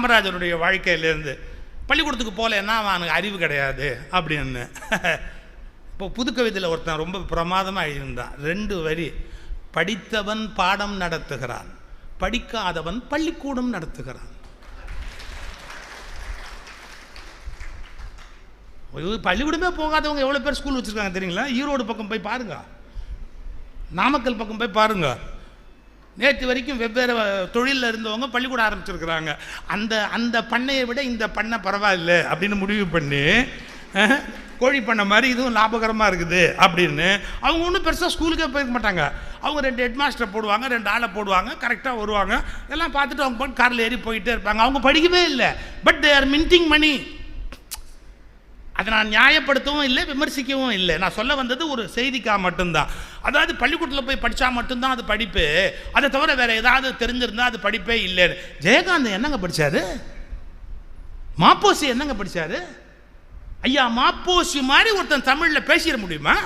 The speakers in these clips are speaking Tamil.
காமராஜருடைய வாழ்க்கையிலேருந்து பள்ளிக்கூடத்துக்கு போகலன்னா அவனுக்கு அறிவு கிடையாது அப்படின்னு. இப்போ புதுக்கவிதையில் ஒருத்தன் ரொம்ப பிரமாதமாக எழுதியிருந்தான் ரெண்டு வரி படித்தவன் பாடம் நடத்துகிறான் படிக்காதவன் பள்ளிக்கூடம் நடத்துகிறான். பள்ளிக்கூடமே போகாதவங்க எவ்வளோ பேர் ஸ்கூல் வச்சுருக்காங்க தெரியுங்களா? ஈரோடு பக்கம் போய் பாருங்க. நாமக்கல் பக்கம் போய் பாருங்க. நேற்று வரைக்கும் வெவ்வேறு தொழிலில் இருந்தவங்க பள்ளிக்கூடம் ஆரம்பிச்சிருக்கிறாங்க. அந்த அந்த பண்ணையை விட இந்த பண்ணை பரவாயில்ல அப்படின்னு முடிவு பண்ணி கோழி பண்ணை மாதிரி இதுவும் லாபகரமாக இருக்குது அப்படின்னு. அவங்க ஒன்றும் பெருசாக ஸ்கூலுக்கே போயிருக்க மாட்டாங்க. அவங்க ரெண்டு ஹெட்மாஸ்டர் போடுவாங்க ரெண்டு ஆளை போடுவாங்க கரெக்டாக வருவாங்க. எல்லாம் பார்த்துட்டு அவங்க பாட்டு காரில் ஏறி போயிட்டே இருப்பாங்க. அவங்க படிக்கவே இல்லை. But they are minting money அதை நான் நியாயப்படுத்தவும் இல்லை விமர்சிக்கவும் இல்லை. நான் சொல்ல வந்தது ஒரு செய்திக்காக மட்டும்தான். அதாவது பள்ளிக்கூடத்தில் போய் படித்தா மட்டும்தான் அது படிப்பு. அதை தவிர வேறு ஏதாவது தெரிஞ்சிருந்தால் அது படிப்பே இல்லைன்னு. ஜெயகாந்த் என்னங்க படிச்சாரு? மாப்போசி என்னங்க படிச்சாரு? ஐயா மாப்போசி மாதிரி ஒருத்தன் தமிழில் பேசிட முடியுமா?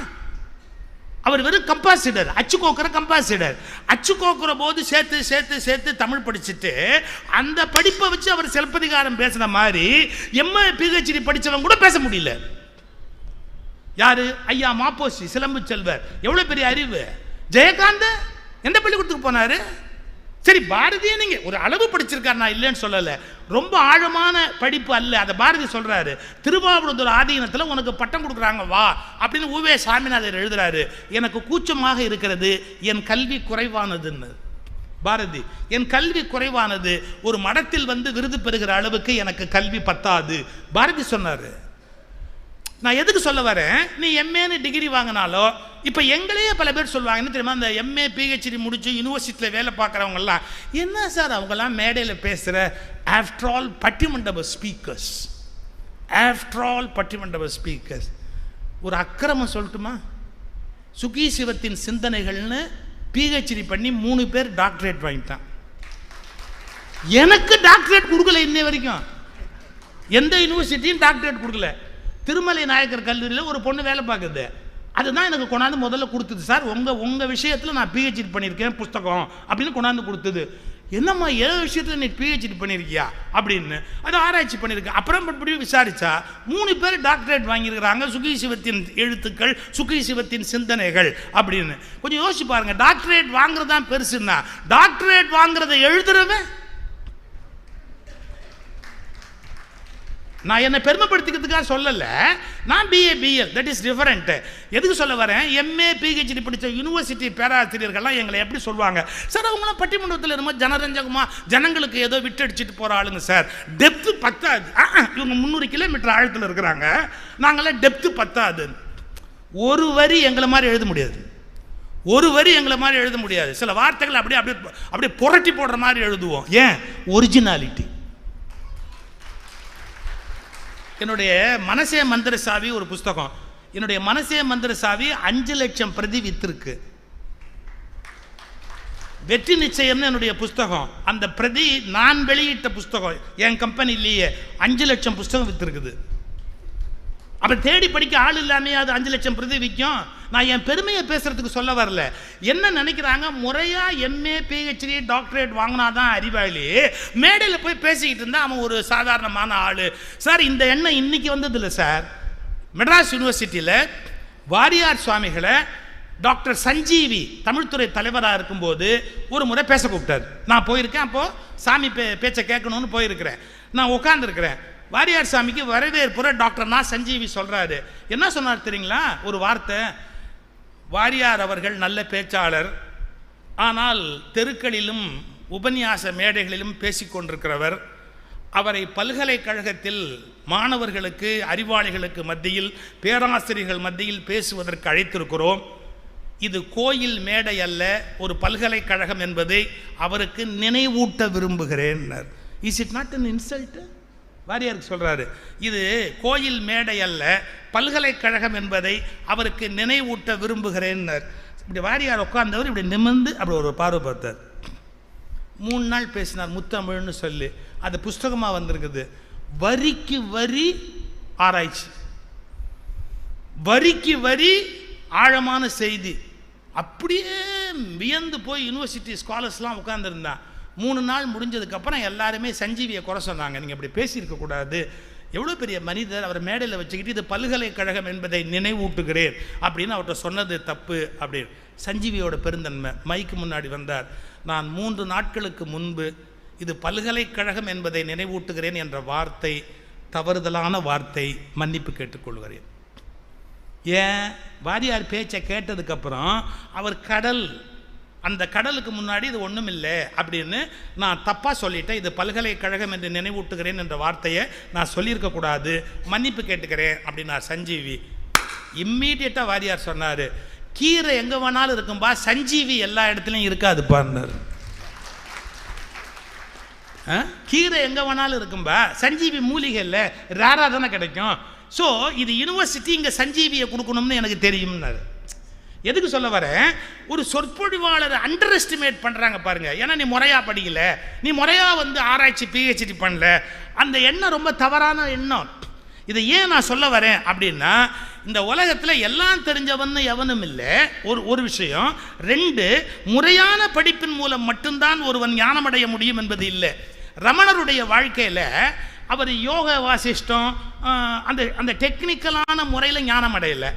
அவர் வெறும் கம்பாசிடர் அச்சு கோக்குற கம்பாசிடர் அச்சு கோக்குற போது சேர்த்து சேர்த்து சேர்த்து தமிழ் படிச்சுட்டு அந்த படிப்பை வச்சு அவர் சிலப்பதிகாரம் பேசின மாதிரி எம்ஏ பிஹெச்டி படித்தவங்க கூட பேச முடியல. யாரு? ஐயா மாப்போசி சிலம்பு செல்வர். எவ்வளோ பெரிய அறிவு? ஜெயகாந்த்? எந்த பள்ளிக்கூடத்துக்கு போனாரு? சரி பாரதியே நீங்க ஒரு அளவு படிச்சிருக்காரு நான் இல்லைன்னு சொல்லலை. ரொம்ப ஆழமான படிப்பு அல்ல. அதை பாரதி சொல்றாரு திருவாவூர் ஆதீனத்தில் உனக்கு பட்டம் கொடுக்குறாங்க வா அப்படின்னு உவே சாமிநாதர் எழுதுறாரு. எனக்கு கூச்சமாக இருக்கிறது என் கல்வி குறைவானதுன்னு. பாரதி என் கல்வி குறைவானது ஒரு மடத்தில் வந்து விருது பெறுகிற அளவுக்கு எனக்கு கல்வி பத்தாது. பாரதி சொன்னார். நான் எதுக்கு சொல்ல வரேன்? நீ எம்ஏன்னு டிகிரி வாங்கினாலோ இப்போ எங்களையே பல பேர் சொல்லுவாங்க என்ன தெரியுமா? அந்த எம்ஏ பிஹெச்டி முடிச்சு யூனிவர்சிட்டியில் வேலை பார்க்குறவங்கலாம் என்ன சார் அவங்கெல்லாம் மேடையில் பேசுகிற ஆஃப்டர் ஆல் பட்டிமண்டப ஸ்பீக்கர்ஸ் ஆஃப்டர் ஆல் பட்டிமண்டப ஸ்பீக்கர்ஸ் ஒரு அக்கிரமம் சொல்லட்டுமா? சுகி சிவத்தின் சிந்தனைகள்னு பிஹெச்டி பண்ணி மூணு பேர் டாக்டரேட் வாங்கிட்டான். எனக்கு டாக்டரேட் கொடுக்கல இன்னை வரைக்கும். எந்த யூனிவர்சிட்டியும் டாக்டரேட் கொடுக்கல. திருமலை நாயக்கர் கல்லூரியில் ஒரு பொண்ணு வேலை பார்க்குது. அதுதான் எனக்கு கொண்டாந்து முதல்ல கொடுத்தது. சார் உங்கள் உங்கள் விஷயத்தில் நான் பிஹெச்டி பண்ணியிருக்கேன் புஸ்தகம் அப்படின்னு கொண்டாந்து கொடுத்தது. என்னம்மா ஏதோ விஷயத்தில் நீ பிஹெச்டி பண்ணியிருக்கியா? அப்படின்னு. அது ஆராய்ச்சி பண்ணியிருக்கேன் அப்புறம் இப்படி விசாரித்தா மூணு பேர் டாக்டரேட் வாங்கியிருக்கிறாங்க. சுகி சிவத்தின் எழுத்துக்கள் சுகி சிவத்தின் சிந்தனைகள் அப்படின்னு. கொஞ்சம் யோசிச்சு பாருங்கள் டாக்டரேட் வாங்குறது தான் பெருசுன்னா டாக்டரேட் வாங்குறதை எழுதுறவன் நான் என்னை பெருமைப்படுத்திக்கிறதுக்காக சொல்லலை. நான் BA BL that is different எதுக்கு சொல்ல வரேன்? எம்ஏ பிஹெச்டி படித்த யூனிவர்சிட்டி பேராசிரியர்கள்லாம் எங்களை எப்படி சொல்லுவாங்க? சார் அவங்களாம் பட்டிமன்றத்தில் என்னமோ ஜனரஞ்சகமாக ஜனங்களுக்கு ஏதோ விட்டடிச்சிட்டு போகிற ஆளுங்க சார். டெப்த்து பத்தாது. இவங்க முந்நூறு கிலோமீட்டர் ஆழத்தில் இருக்கிறாங்க. நாங்களாம் டெப்த்து பத்தாது. ஒரு வரி எங்களை மாதிரி எழுத முடியாது. ஒரு வரி எங்களை மாதிரி எழுத முடியாது. சில வார்த்தைகள் அப்படியே அப்படியே அப்படியே புரட்டி போடுற மாதிரி எழுதுவோம். ஏன்? ஒரிஜினாலிட்டி என்னுடைய மனசே மந்திர சாவி ஒரு புஸ்தகம். என்னுடைய மனசே மந்திர சாவி அஞ்சு லட்சம் பிரதி வித்திருக்கு. வெற்றி நிச்சயம்னு என்னுடைய புஸ்தகம். அந்த பிரதி நான் வெளியிட்ட புஸ்தகம். என் கம்பெனி இல்லையே அஞ்சு லட்சம் புஸ்தகம் வித்திருக்குது. அப்போ தேடி படிக்க ஆள் இல்லாமையே அது அஞ்சு லட்சம் பிரதி விற்கும் நான் என் பெருமையை பேசுறதுக்கு சொல்ல வரல. என்ன நினைக்கிறாங்க? முறையாக எம்ஏ பிஹெச்டி டாக்டரேட் வாங்கினாதான் அறிவாளி. மேடையில் போய் பேசிக்கிட்டு இருந்தால் அவன் ஒரு சாதாரணமான ஆள். சார் இந்த எண்ணம் இன்னைக்கு வந்தது இல்லை சார். மெட்ராஸ் யூனிவர்சிட்டியில் வாரியார் சுவாமிகளை டாக்டர் சஞ்சீவி தமிழ்துறை தலைவராக இருக்கும்போது ஒரு முறை பேச கூப்பிட்டார். நான் போயிருக்கேன் அப்போது சாமி பே பேச்சை கேட்கணும்னு போயிருக்கிறேன். நான் உட்காந்துருக்கிறேன் வாரியார் சாமிக்கு வரவேற்புற டாக்டர் சஞ்சீவி சொல்கிறாரு என்ன சொன்னார் தெரியுங்களா? ஒரு வார்த்தை. வாரியார் அவர்கள் நல்ல பேச்சாளர். ஆனால் தெருக்களிலும் உபன்யாச மேடைகளிலும் பேசிக்கொண்டிருக்கிறவர் அவரை பல்கலைக்கழகத்தில் மாணவர்களுக்கு அறிவாளிகளுக்கு மத்தியில் பேராசிரியர்கள் மத்தியில் பேசுவதற்கு அழைத்திருக்கிறோம். இது கோயில் மேடை அல்ல ஒரு பல்கலைக்கழகம் என்பதை அவருக்கு நினைவூட்ட விரும்புகிறேன். Is it not an insult வாரியாருக்கு சொல்கிறாரு இது கோயில் மேடை அல்ல பல்கலைக்கழகம் என்பதை அவருக்கு நினைவூட்ட விரும்புகிறேன்னர். இப்படி வாரியார் உட்கார்ந்தவர் இப்படி நிமிர்ந்து அப்படி ஒரு பார்வை பார்த்தார். மூணு நாள் பேசினார் முத்தமிழ்னு சொல்லி. அது புஸ்தகமாக வந்திருக்குது. வரிக்கு வரி ஆராய்ச்சி. வரிக்கு வரி ஆழமான செய்தி. அப்படியே வியந்து போய் யூனிவர்சிட்டி ஸ்காலர்ஸ்லாம் உட்காந்துருந்தான் மூணு நாள் முடிஞ்சதுக்கப்புறம் எல்லாருமே சஞ்சீவியை குறை சொன்னாங்க. நீங்கள் இப்படி பேசியிருக்கக்கூடாது எவ்வளோ பெரிய மனிதர் அவர் மேடையில் வச்சுக்கிட்டு இது பல்கலைக்கழகம் என்பதை நினைவூட்டுகிறேன் அப்படின்னு அவர்கிட்ட சொன்னது தப்பு அப்படின்னு. சஞ்சீவியோட பெருந்தன்மை மைக்கு முன்னாடி வந்தார். நான் மூன்று நாட்களுக்கு முன்பு இது பல்கலைக்கழகம் என்பதை நினைவூட்டுகிறேன் என்ற வார்த்தை தவறுதலான வார்த்தை மன்னிப்பு கேட்டுக்கொள்கிறேன். ஏன்? வாரியார் பேச்சை கேட்டதுக்கப்புறம் அவர் கடல் அந்த கடலுக்கு முன்னாடி இது ஒன்றும் இல்லை அப்படின்னு நான் தப்பாக சொல்லிட்டேன். இது பல்கலைக்கழகம் என்று நினைவூட்டுகிறேன் என்ற வார்த்தையை நான் சொல்லியிருக்கக்கூடாது மன்னிப்பு கேட்டுக்கிறேன் அப்படின்னார் சஞ்சீவி இம்மீடியட்டாக வாரியார் சொன்னார். கீரை எங்கே வேணாலும் இருக்கும்பா சஞ்சீவி எல்லா இடத்துலையும் இருக்காதுப்பான்னாரு. ஆ? கீரை எங்கே வேணாலும் இருக்கும்பா சஞ்சீவி மூலிகை இல்லை ரேராக தானே கிடைக்கும். ஸோ இது யூனிவர்சிட்டி இங்கே சஞ்சீவியை கொடுக்கணும்னு எனக்கு தெரியும்னாரு. எதுக்கு சொல்ல வரேன்? ஒரு சொற்பொழிவாளரை அண்டர் எஸ்டிமேட் பண்ணுறாங்க பாருங்க. ஏன்னா நீ முறையாக படிக்கல. நீ முறையாக வந்து ஆராய்ச்சி பிஹெச்டி பண்ணல. அந்த எண்ணம் ரொம்ப தவறான எண்ணம். இதை ஏன் நான் சொல்ல வரேன் அப்படின்னா இந்த உலகத்தில் எல்லாம் தெரிஞ்சவன் எவனும் இல்லை. ஒரு ஒரு விஷயம். ரெண்டு முறையான படிப்பின் மூலம் மட்டும்தான் ஒருவன் ஞானமடைய முடியும் என்பது இல்லை. ரமணருடைய வாழ்க்கையில் அவர் யோக வாசிஷ்டம் அந்த அந்த டெக்னிக்கலான முறையில் ஞானம் அடையலை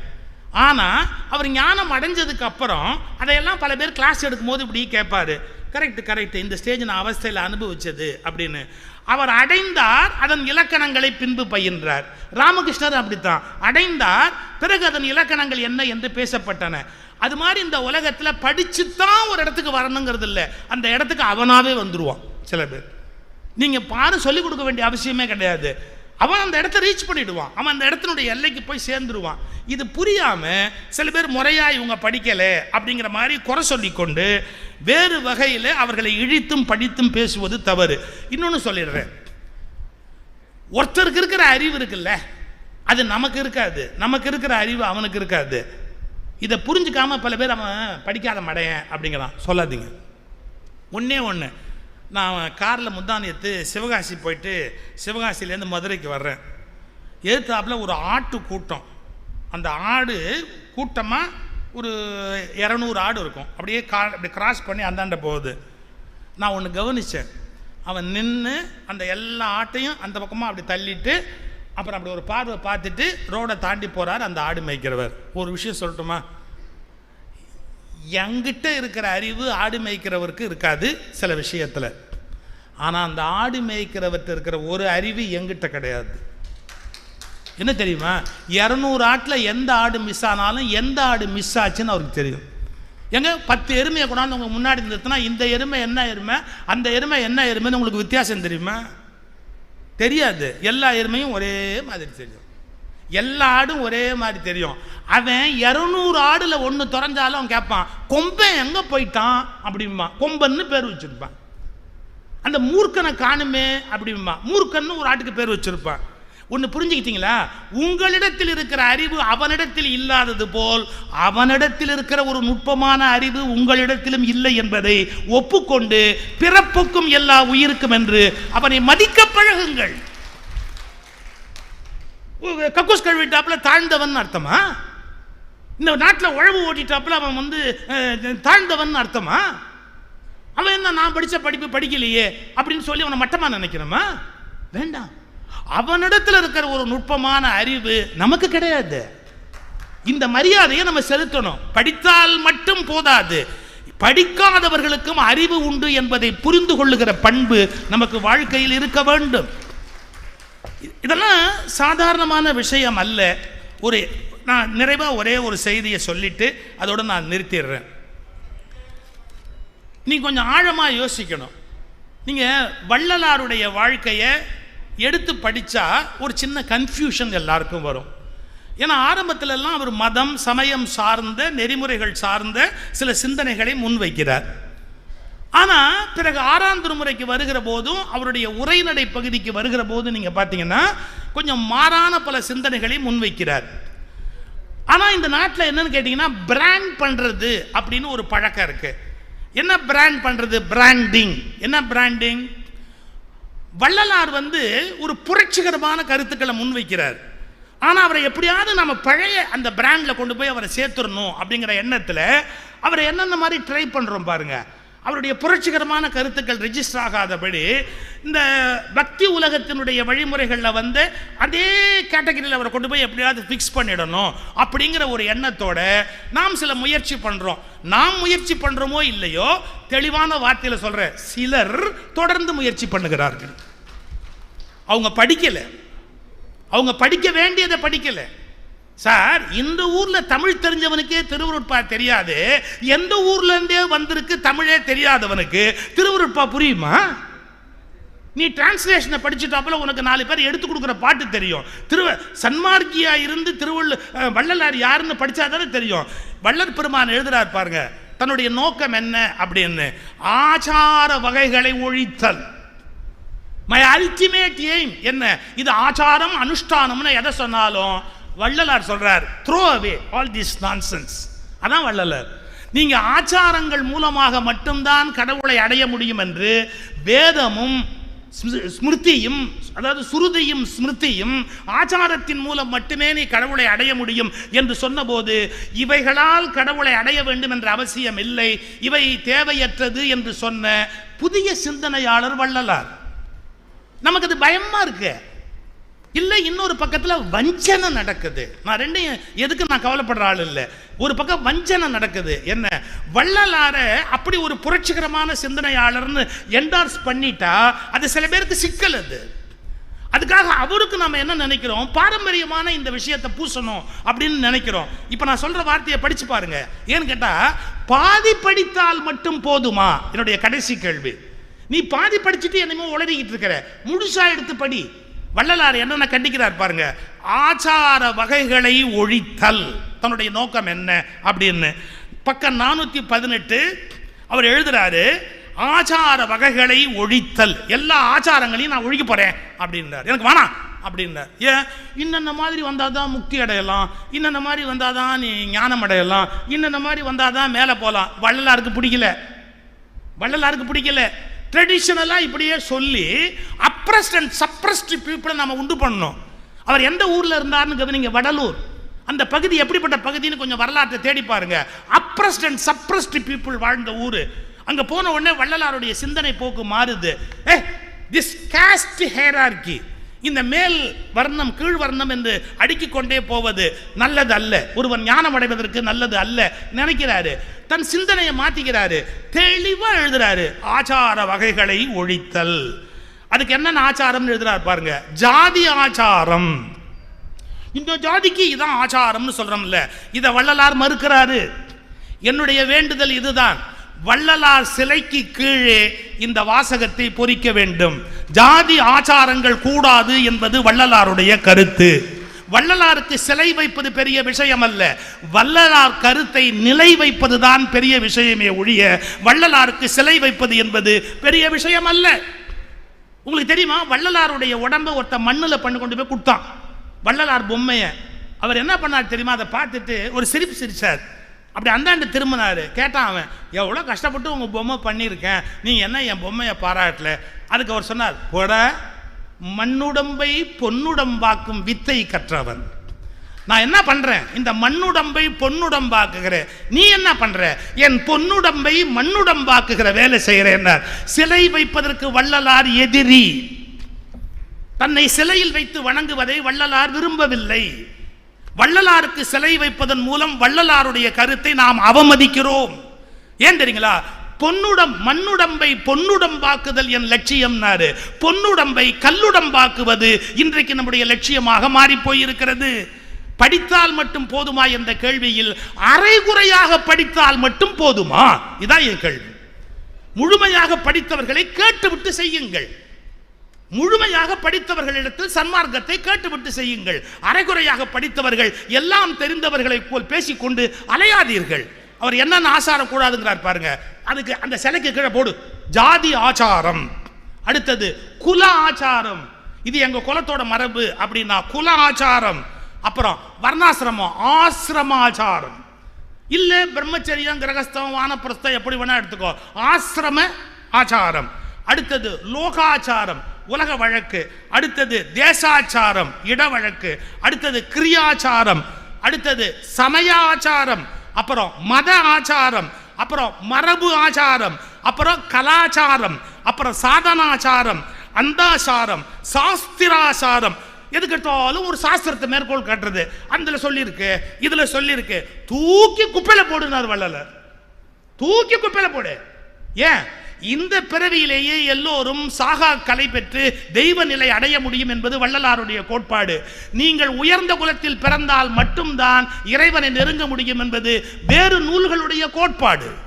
ஆனால் அவர் ஞானம் அடைஞ்சதுக்கு அப்புறம் அதையெல்லாம் பல பேர் கிளாஸ் எடுக்கும்போது இப்படி கேட்பாரு. கரெக்ட் கரெக்ட் இந்த ஸ்டேஜ் நான் அவஸ்தையில் அனுபவிச்சது அப்படின்னு. அவர் அடைந்தார் அதன் இலக்கணங்களை பின்பு பயின்றார். ராமகிருஷ்ணர் அப்படித்தான். அடைந்தார் பிறகு அதன் இலக்கணங்கள் என்ன என்று பேசப்பட்டன. அது மாதிரி இந்த உலகத்தில் படிச்சுத்தான் ஒரு இடத்துக்கு வரணுங்கிறது இல்லை. அந்த இடத்துக்கு அவனாவே வந்துடுவான் சில பேர். நீங்கள் பாரு சொல்லிக் கொடுக்க வேண்டிய அவசியமே கிடையாது. அவன் அந்த இடத்த ரீச் பண்ணிடுவான். அவன் அந்த இடத்தினுடைய எல்லைக்கு போய் சேர்ந்துருவான். இது புரியாமல் சில பேர் முறையாக இவங்க படிக்கலை அப்படிங்கிற மாதிரி குறை சொல்லிக்கொண்டு வேறு வகையில் அவர்களை இழித்தும் படித்தும் பேசுவது தவறு. இன்னொன்று சொல்லிடுறேன். ஒருத்தருக்கு இருக்கிற அறிவு இருக்குல்ல அது நமக்கு இருக்காது. நமக்கு இருக்கிற அறிவு அவனுக்கு இருக்காது. இதை புரிஞ்சுக்காமல் பல பேர் அவன் படிக்காத மடையன் அப்படிங்கிறான். சொல்லாதீங்க. ஒன்றே ஒன்று நான் காரில் முந்தானியத்து சிவகாசி போயிட்டு சிவகாசியிலேருந்து மதுரைக்கு வர்றேன். எதிர்த்தாப்பில் ஒரு ஆட்டு கூட்டம். அந்த ஆடு கூட்டமாக ஒரு இரநூறு ஆடு இருக்கும். அப்படியே கா அப்படி கிராஸ் பண்ணி அந்தாண்ட போகுது. நான் ஒன்று கவனித்தேன் அவன் நின்று அந்த எல்லா ஆட்டையும் அந்த பக்கமாக அப்படி தள்ளிட்டு அப்புறம் அப்படி ஒரு பார்வை பார்த்துட்டு ரோடை தாண்டி போகிறார் அந்த ஆடு மேய்க்கிறவர். ஒரு விஷயம் சொல்லட்டுமா? என்கிட்ட இருக்கிற அறிவு ஆடு மேய்க்கிறவருக்கு இருக்காது சில விஷயத்தில். ஆனால் அந்த ஆடு மேய்க்கிறவர்கிட்ட இருக்கிற ஒரு அறிவு எங்கிட்ட கிடையாது. என்ன தெரியுமா? இரநூறு ஆட்டில் எந்த ஆடு மிஸ் ஆனாலும் எந்த ஆடு மிஸ் ஆச்சுன்னு அவருக்கு தெரியும். எங்க? பத்து எருமையை கொண்டாந்து உங்க முன்னாடி நிறுத்தினா இந்த எருமை என்ன எருமை? அந்த எருமை என்ன எருமைன்னு உங்களுக்கு வித்தியாசம் தெரியுமா? தெரியாது. எல்லா எருமையும் ஒரே மாதிரி தெரியும். எல்லா ஆடும் ஒரே மாதிரி தெரியும். அவன் இரநூறு ஆடில் ஒன்று தொலைஞ்சாலும் அவன் கேட்பான் கொம்பன் எங்கே போயிட்டான்? அப்படிம்பான். கொம்பன்னு பேர் வச்சிருப்பான். அந்த மூர்க்கனை காணுமே அப்படிம்பா மூர்க்கன்னு ஒரு ஆட்டுக்கு பேர் வச்சுருப்பான். ஒன்று புரிஞ்சுக்கிட்டீங்களா? உங்களிடத்தில் இருக்கிற அறிவு அவனிடத்தில் இல்லாதது போல் அவனிடத்தில் இருக்கிற ஒரு நுட்பமான அறிவு உங்களிடத்திலும் இல்லை என்பதை ஒப்புக்கொண்டு பிறப்புக்கும் எல்லா உயிருக்கும் என்று அவனை மதிக்க பழகுங்கள். கக்கூஸ் கழுவிட்டாப்புல தாழ்ந்தவன் அர்த்தமா? இந்த நாட்டில் உழவு ஓட்டிட்டாப்புல அவன் வந்து தாழ்ந்தவன் அர்த்தமா? அவன் என்ன நான் படித்த படிப்பு படிக்கலையே அப்படின்னு சொல்லி அவனை மட்டமாக நினைக்கிறோமா வேண்டாம். அவனிடத்தில் இருக்கிற ஒரு நுட்பமான அறிவு நமக்கு கிடையாது. இந்த மரியாதையை நம்ம செலுத்தணும். படித்தால் மட்டும் போதாது. படிக்காதவர்களுக்கும் அறிவு உண்டு என்பதை புரிந்து கொள்ளுகிற பண்பு நமக்கு வாழ்க்கையில் இருக்க வேண்டும். இதெல்லாம் சாதாரணமான விஷயம் அல்ல ஒரு நான் நிறைவாக ஒரே ஒரு செய்தியை சொல்லிட்டு அதோட நான் நிறுத்திடுறேன். நீ கொஞ்சம் ஆழமாக யோசிக்கணும். நீங்கள் வள்ளலாருடைய வாழ்க்கையை எடுத்து படித்தா ஒரு சின்ன கன்ஃபியூஷன் எல்லாருக்கும் வரும். ஏன்னா ஆரம்பத்துல எல்லாம் அவர் மதம் சமயம் சார்ந்த நெறிமுறைகள் சார்ந்த சில சிந்தனைகளை முன்வைக்கிறார். ஆனால் பிறகு ஆறாம் திருமுறைக்கு வருகிற போதும் அவருடைய உரைநடை பகுதிக்கு வருகிற போதும் நீங்கள் பார்த்தீங்கன்னா கொஞ்சம் மாறான பல சிந்தனைகளை முன்வைக்கிறார். ஆனால் இந்த நாட்டில் என்னன்னு கேட்டிங்கன்னா பிராண்ட் பண்ணுறது அப்படின்னு ஒரு பழக்கம் இருக்கு. என்ன பிராண்ட் பண்ணுறது பிராண்டிங் என்ன பிராண்டிங் வள்ளலார் வந்து ஒரு புரட்சிகரமான கருத்துக்களை முன்வைக்கிறார். ஆனால் அவரை எப்படியாவது நம்ம பழைய அந்த பிராண்டில் கொண்டு போய் அவரை சேர்த்துடணும் அப்படிங்கிற எண்ணத்தில் அவரை என்னென்ன மாதிரி ட்ரை பண்ணுறோம் பாருங்கள் அவருடைய புரட்சிகரமான கருத்துக்கள் ரெஜிஸ்டர் ஆகாதபடி இந்த பக்தி உலகத்தினுடைய வழிமுறைகளில் வந்து அதே கேட்டகரியில் அவரை கொண்டு போய் எப்படியாவது ஃபிக்ஸ் பண்ணிடணும் அப்படிங்கிற ஒரு எண்ணத்தோட நாம் சில முயற்சி பண்ணுறோம் நாம் முயற்சி பண்ணுறோமோ இல்லையோ தெளிவான வார்த்தையில் சொல்கிற சிலர் தொடர்ந்து முயற்சி பண்ணுகிறார்கள். அவங்க படிக்கலை. அவங்க படிக்க வேண்டியதை படிக்கலை. சார் இந்த ஊரில் தமிழ் தெரிஞ்சவனுக்கே திருவருட்பா தெரியாது. எந்த ஊர்லேருந்தே வந்திருக்கு தமிழே தெரியாதவனுக்கு. திருவருட்பா புரியுமா? நீ டிரான்ஸ்லேஷனை படிச்சுட்டாப்புல உனக்கு நாலு பேர் எடுத்து கொடுக்குற பாட்டு தெரியும். திருவ சன்மார்க்கியா இருந்து திருவள்ளு வள்ளலார் யாருன்னு படிச்சாதானே தெரியும். வள்ளல் பெருமான் எழுதுறார் பாருங்க தன்னுடைய நோக்கம் என்ன? அப்படின்னு. ஆச்சார வகைகளை ஒழித்தல். மை அல்டிமேட் எய்ம் என்ன? இது ஆச்சாரம் அனுஷ்டானம்னு எதை சொன்னாலும் வள்ளலார் சொல்றார் throw away all this nonsense அதான் வள்ளலார். நீங்க ஆச்சாரங்கள் மூலமாக மட்டும்தான் கடவுளை அடைய முடியும் என்று வேதமும் ஸ்மிருதியும் அதாவது சுருதியும் ஸ்மிருதியும் ஆச்சாரத்தின் மூலம் மட்டுமே நீ கடவுளை அடைய முடியும் என்று சொன்னபோது இவைகளால் கடவுளை அடைய வேண்டும் என்ற அவசியம் இல்லை. இவை தேவையற்றது என்று சொன்ன புதிய சிந்தனையாளர் வள்ளலார். நமக்கு அது பயமா இருக்கு. இல்லை இன்னொரு பக்கத்தில் வஞ்சனை நடக்குது. நான் ரெண்டையும் எதுக்கு நான் கவலைப்படுற ஆள் இல்லை. ஒரு பக்கம் வஞ்சனை நடக்குது. என்ன? வள்ளலார அப்படி ஒரு புரட்சிகரமான சிந்தனையாளர்னு என்டார்ஸ் பண்ணிட்டா அது சில பேருக்கு சிக்கல் அது. அதுக்காக அவருக்கு நம்ம என்ன நினைக்கிறோம்? பாரம்பரியமான இந்த விஷயத்தை பூசணும் அப்படின்னு நினைக்கிறோம். இப்போ நான் சொல்ற வார்த்தையை படிச்சு பாருங்க. ஏன்னு கேட்டா பாதி படித்தால் மட்டும் போதுமா? என்னுடைய கடைசி கேள்வி. நீ பாதி படிச்சுட்டு என்னமோ உளறிக்கிட்டு இருக்கிற. முழுசா எடுத்து படி. வள்ளலார் என்னென்ன கண்டிக்கிறார் பாருங்க? ஆச்சார வகைகளை ஒழித்தல். தன்னுடைய நோக்கம் என்ன அப்படின்னு. பக்கம் நானூத்தி பதினெட்டு அவர் எழுதுறாரு ஆச்சார வகைகளை ஒழித்தல். எல்லா ஆச்சாரங்களையும் நான் ஒழிக்க போறேன் அப்படின்றார். எனக்கு வேணாம் அப்படின்றார். ஏன்? இன்னென்ன மாதிரி வந்தால் தான் முக்தி அடையலாம். இன்னென்ன மாதிரி வந்தால் தான் நீ ஞானம் அடையலாம். இன்னென்ன மாதிரி வந்தால் தான் மேலே போகலாம். வள்ளலாருக்கு பிடிக்கல. வள்ளலாருக்கு பிடிக்கல. ட்ரெடிஷனலாக இப்படியே சொல்லி அப்ரஸ்ட் அண்ட் சப்ரஸ்ட் பீப்புளை நம்ம உண்டு பண்ணணும். அவர் எந்த ஊரில் இருந்தார்னு கவனிங்க வடலூர். அந்த பகுதி எப்படிப்பட்ட பகுதின்னு கொஞ்சம் வரலாற்றை தேடி பாருங்க. அப்ரஸ்ட் அண்ட் சப்ரஸ்ட் பீப்புள் வாழ்ந்த ஊர். அங்கே போன உடனே வள்ளலாருடைய சிந்தனை போக்கு மாறுது. ஏ திஸ் காஸ்ட் ஹேரார்கி இந்த மேல் வர்ணம் கீழ் வர்ணம் என்று அடுக்கிக் கொண்டே போவது நல்லது அல்ல ஒருவன் ஞானம் அடைவதற்கு நல்லது அல்ல நினைக்கிறாரு. தன் சிந்தனையை மாத்திக்கிறாரு. தெளிவா எழுதுறாரு. ஆச்சார வகைகளை ஒழித்தல். அதுக்கு என்னென்ன ஆச்சாரம் எழுதுறாரு பாருங்க. ஜாதி ஆச்சாரம். இந்த ஜாதிக்கு இதான் ஆச்சாரம்னு சொல்றோம்ல. இதை வள்ளலார் மறுக்கிறாரு. என்னுடைய வேண்டுதல் இதுதான். வள்ளலார் சிலைக்கு கீழே இந்த வாசகத்தை பொறிக்க வேண்டும். ஜாதி ஆச்சாரங்கள் கூடாது என்பது வள்ளலாருடைய கருத்து. வள்ளலாருக்கு சிலை வைப்பது பெரிய விஷயம் அல்ல வள்ளலார் கருத்தை நிலை வைப்பதுதான் பெரிய விஷயமே ஒழிய வள்ளலாருக்கு சிலை வைப்பது என்பது பெரிய விஷயம் அல்ல உங்களுக்கு தெரியுமா? வள்ளலாருடைய உடம்பை ஒருத்த மண்ணில் பண்ணு கொண்டு போய் கொடுத்தான். வள்ளலார் பொம்மையை. அவர் என்ன பண்ணார் தெரியுமா? அதை பார்த்துட்டு ஒரு சிரிப்பு சிரிச்சார். அப்படி அந்தாண்டு திரும்பினாரு. கேட்டான் அவன் எவ்வளோ கஷ்டப்பட்டு உங்கள் பொம்மை பண்ணியிருக்கேன். நீங்கள் என்ன என் பொம்மையை பாராட்டல? அதுக்கு அவர் சொன்னார் போட மண்ணுடம்பை பொன்னுடம்பாக்கும் வித்தை கற்றவன். நான் என்ன பண்றேன்? இந்த மண்ணுடம்பை பொன்னுடம்பாக்குகிறேன். நீ என்ன பண்ற? என் பொன்னுடம்பை மண்ணுடம்பாக்குகிற வேலை செய்கிறேன் சிலை வைப்பதற்கு வள்ளலார் எதிரி. தன்னை சிலையில் வைத்து வணங்குவதை வள்ளலார் விரும்பவில்லை. வள்ளலாருக்கு சிலை வைப்பதன் மூலம் வள்ளலாருடைய கருத்தை நாம் அவமதிக்கிறோம். ஏன் தெரியுங்களா? பொன்னுடம் மண்ணுடம்பை பொன்னுடம்பாக்குதல் என் லட்சியம்னாரு பொன்னுடம்பை கல்லுடம்பாக்குவது இன்றைக்கு நம்முடைய லட்சியமாக மாறி போயிருக்கிறது. படித்தால் மட்டும் போதுமா என்ற கேள்வியில் அரைகுறையாக படித்தால் மட்டும் போதுமா? இதான் என் கேள்வி. முழுமையாக படித்தவர்களை கேட்டுவிட்டு செய்யுங்கள். முழுமையாக படித்தவர்களிடத்தில் சன்மார்க்கத்தை கேட்டுவிட்டு செய்யுங்கள். அரைகுறையாக படித்தவர்கள் எல்லாம் தெரிந்தவர்களை போல் பேசிக்கொண்டு அலையாதீர்கள். அவர் என்னென்ன ஆசாரம் கூடாதுங்கிறார் பாருங்க. அதுக்கு அந்த சிலைக்கு கீழே போடு. ஜாதி ஆச்சாரம். அடுத்தது குல ஆச்சாரம். இது எங்க குலத்தோட மரபு அப்படின்னா குல ஆச்சாரம். அப்புறம் வர்ணாசிரமம் ஆசிரமாச்சாரம். இல்லை பிரம்மச்சரியம் கிரகஸ்தம் வானப்பிரஸ்தம் எப்படி வேணா எடுத்துக்கோ. ஆசிரம ஆச்சாரம். அடுத்தது லோகாச்சாரம் உலக வழக்கு. அடுத்தது தேசாச்சாரம் இட வழக்கு. அடுத்தது கிரியாச்சாரம். அடுத்தது சமய ஆச்சாரம் அப்புறம் மத ஆச்சாரம். அப்புறம் மரபு ஆச்சாரம். அப்புறம் கலாச்சாரம். அப்புறம் சாதனாச்சாரம். அந்தாசாரம் சாஸ்திராசாரம் எதுக்கெடுத்தாலும் ஒரு சாஸ்திரத்தை மேற்கோள் காட்டுறது. அந்த சொல்லியிருக்கு இதில் சொல்லியிருக்கு. தூக்கி குப்பையில் போடுனார் வள்ளலர். தூக்கி குப்பையில் போடு. ஏன்? இந்த பிறவியிலேயே எல்லோரும் சாகா கலை பெற்று தெய்வ நிலை அடைய முடியும் என்பது வள்ளலாருடைய கோட்பாடு. நீங்கள் உயர்ந்த குலத்தில் பிறந்தால் மட்டும்தான் இறைவனை நெருங்க முடியும் என்பது வேறு நூல்களுடைய கோட்பாடு.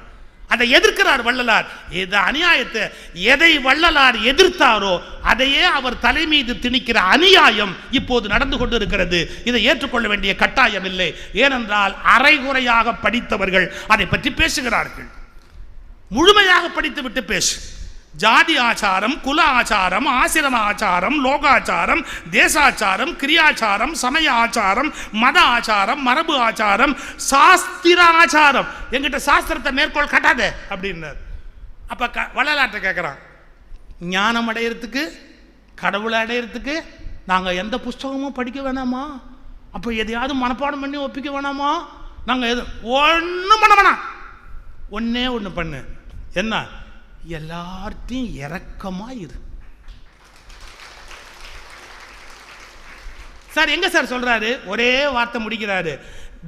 அதை எதிர்க்கிறார் வள்ளலார். இந்த அநியாயத்தை எதை வள்ளலார் எதிர்த்தாரோ அதையே அவர் தலை மீது திணிக்கிற அநியாயம் இப்போது நடந்து கொண்டிருக்கிறது. இதை ஏற்றுக்கொள்ள வேண்டிய கட்டாயம் இல்லை. ஏனென்றால் அரைகுறையாக படித்தவர்கள் அதை பற்றி பேசுகிறார்கள். முழுமையாக படித்துவிட்டு பேசு. ஜாதி ஆச்சாரம் குல ஆச்சாரம் ஆசிரம ஆச்சாரம் லோகாச்சாரம் தேசாச்சாரம் கிரியாச்சாரம் சமய ஆச்சாரம் மத ஆச்சாரம் மரபு ஆச்சாரம் சாஸ்திர ஆச்சாரம். எங்கிட்ட சாஸ்திரத்தை மேற்கோள் கட்டாதே அப்படின்னார். அப்போ க வள்ளலாற்றை கேட்குறான் ஞானம் அடையிறதுக்கு கடவுளை அடையிறதுக்கு நாங்கள் எந்த புஸ்தகமும் படிக்க வேணாமா? அப்போ எதையாவது மனப்பாடம் பண்ணி ஒப்பிக்க வேணாமா? நாங்கள் எது ஒன்றும் பண்ண வேணாம். ஒன்றே ஒன்று பண்ணு. என்ன? எல்லார்ட்டையும் இறக்கமாக இரு சார் எங்க சார் சொல்றாரு? ஒரே வார்த்தை முடிக்கிறாரு.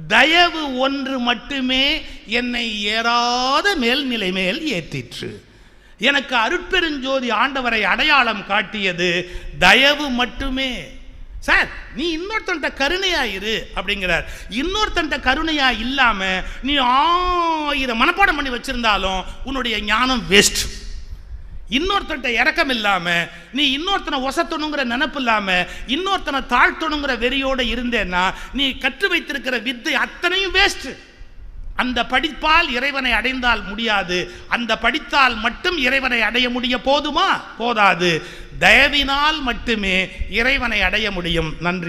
தயவு ஒன்று மட்டுமே என்னை ஏறாத மேல்நிலை மேல் ஏற்றிற்று. எனக்கு அருட்பெருஞ்சோதி ஆண்டவரை அடையாளம் காட்டியது தயவு மட்டுமே. சார் நீ இன்னொருத்தன்ட்ட கருணையா இரு அப்படிங்கிறார். இன்னொருத்தன்ட்ட கருணையா இல்லாம நீ ஆயிரம் மனப்பாடம் பண்ணி வச்சிருந்தாலும் உன்னுடைய ஞானம் வேஸ்ட் இன்னொருத்தன்ட்ட இறக்கம் இல்லாம நீ இன்னொருத்தனை ஒசத்தணுங்கிற நினப்பு இல்லாம இன்னொருத்தனை தாழ்த்தணுங்கிற வெறியோட இருந்தேன்னா நீ கற்று வைத்திருக்கிற வித்தை அத்தனையும் வேஸ்ட் அந்த படிப்பால் இறைவனை அடைந்தால் முடியாது. அந்த படித்தால் மட்டும் இறைவனை அடைய முடிய போதுமா? போதாது. தயவினால் மட்டுமே இறைவனை அடைய முடியும். நன்றி.